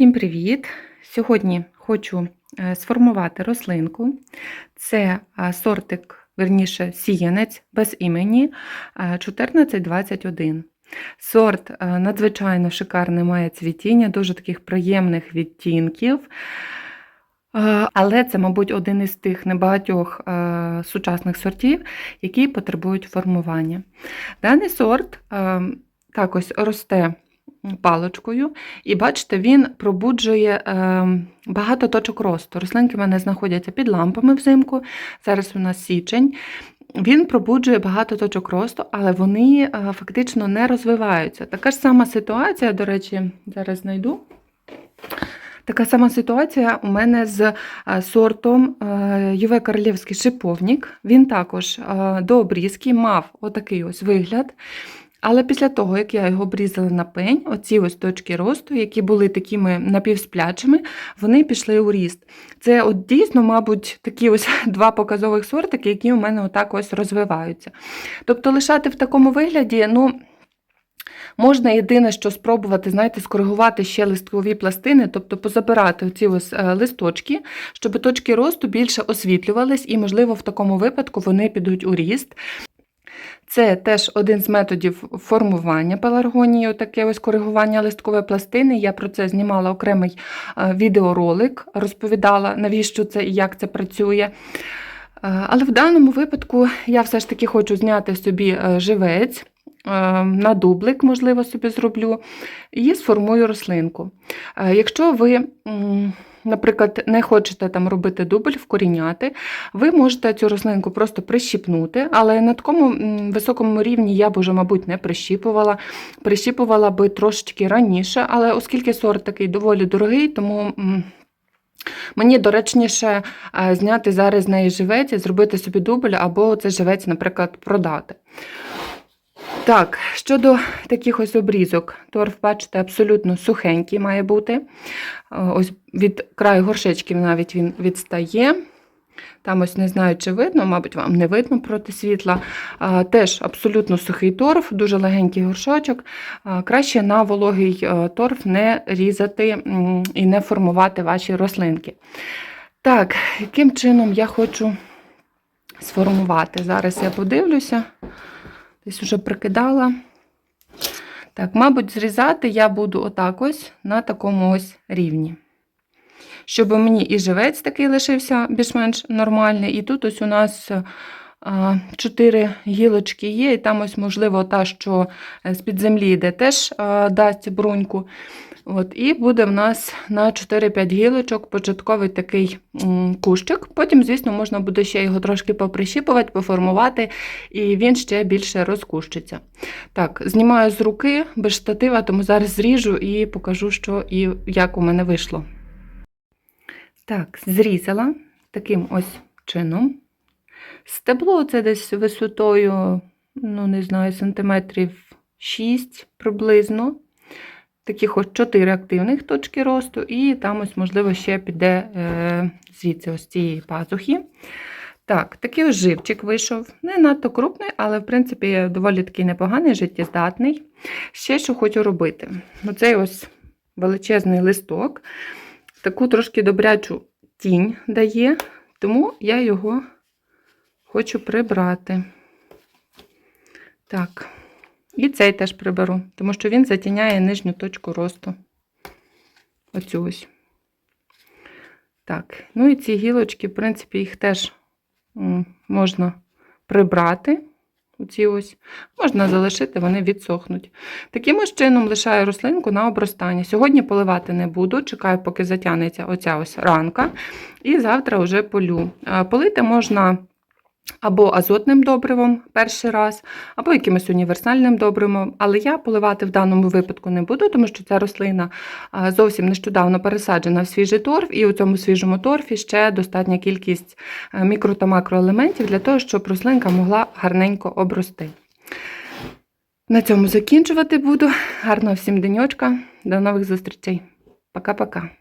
Всім привіт! Сьогодні хочу е, сформувати рослинку. Це е, сортик, верніше, сіянець без імені е, 1421. Сорт е, надзвичайно шикарний має цвітіння, дуже таких приємних відтінків. Але це, мабуть, один із тих небагатьох сучасних сортів, які потребують формування. Даний сорт е, також росте паличкою, і бачите, він пробуджує е, багато точок росту. Рослинки в мене знаходяться під лампами взимку. Зараз у нас січень. Він пробуджує багато точок росту, але вони е, фактично не розвиваються. Така ж сама ситуація, до речі, зараз знайду. Така сама ситуація у мене з е, сортом Юве Королівський шиповник. Він також до обрізки мав отакий ось вигляд. Але після того, як я його обрізала на пень, оці ось точки росту, які були такими напівсплячими, вони пішли у ріст. Це от дійсно, мабуть, такі ось два показових сортики, які у мене отак ось розвиваються. Тобто лишати в такому вигляді, ну. Можна єдине, що спробувати, знаєте, скоригувати ще листкові пластини, тобто позабирати ці ось е, листочки, щоб точки росту більше освітлювались, і, можливо, в такому випадку вони підуть у ріст. Це теж один з методів формування пеларгонії, таке ось коригування листкової пластини. Я про це знімала окремий е, відеоролик, розповідала, навіщо це і як це працює. Е, Але в даному випадку я все ж таки хочу зняти собі е, живець. На дублик, можливо, собі зроблю, і сформую рослинку. Якщо ви наприклад, не хочете там робити дубль, вкоріняти, ви можете цю рослинку просто прищіпнути, але на такому високому рівні я б уже, мабуть, не прищіпувала. Прищіпувала би трошечки раніше, але оскільки сорт такий доволі дорогий, тому. Мені доречніше е, зняти зараз з неї живець і зробити собі дубль, або цей живець, наприклад, продати. Так, щодо таких ось обрізок, торф, бачите, абсолютно сухенький має бути. Е, ось від краю горшечків навіть він відстає. Там ось не знаю, чи видно, мабуть, вам не видно проти світла. Теж абсолютно сухий торф, дуже легенький горшочок. Краще на вологий е, торф не різати і не формувати ваші рослинки. Так, яким чином я хочу сформувати? Зараз я подивлюся. Десь уже прикидала. Так, мабуть, зрізати я буду отак ось на такому ось рівні. Щоб мені і живець такий лишився більш-менш нормальний. І тут ось у нас а, чотири гілочки є, і там ось, можливо, та, що з-під землі йде, теж а, дасть бруньку. От, І буде в нас на 4-5 гілочок початковий такий кущик. Потім, звісно, можна буде ще його трошки поприщіпувати, поформувати, і він ще більше розкущиться. Так, знімаю з руки без штатива, тому зараз зріжу і покажу, що і як у мене вийшло. Так, зрізала таким ось чином. Стебло це десь висотою, ну, не знаю, сантиметрів 6 приблизно таких ось 4 активних точки росту, і там ось, можливо, ще піде е, звідси ось цієї пазухи. Так, такий ось живчик вийшов. Не надто крупний, але, в принципі, доволі такий непоганий, життєздатний. Ще що хочу робити. Оцей ось величезний листок, таку трошки добрячу тінь дає, тому я його хочу прибрати. Так. І цей теж приберу, тому що він затіняє нижню точку росту. Оцю ось. Так, ну і ці гілочки, в принципі, їх теж можна прибрати. Оці ось. Можна залишити, вони відсохнуть. Таким ось чином лишаю рослинку на обростання. Сьогодні поливати не буду, чекаю, поки затягнеться оця ось ранка. І завтра вже полю. Полити можна або азотним добривом перший раз, або якимось універсальним добривом. Але я поливати в даному випадку не буду, тому що ця рослина зовсім нещодавно пересаджена в свіжий торф, і у цьому свіжому торфі ще достатня кількість е, мікро та макроелементів для того, щоб рослинка могла гарненько обрости. На цьому закінчувати буду. Гарного всім денечка. До нових зустрічей. Пока-пока.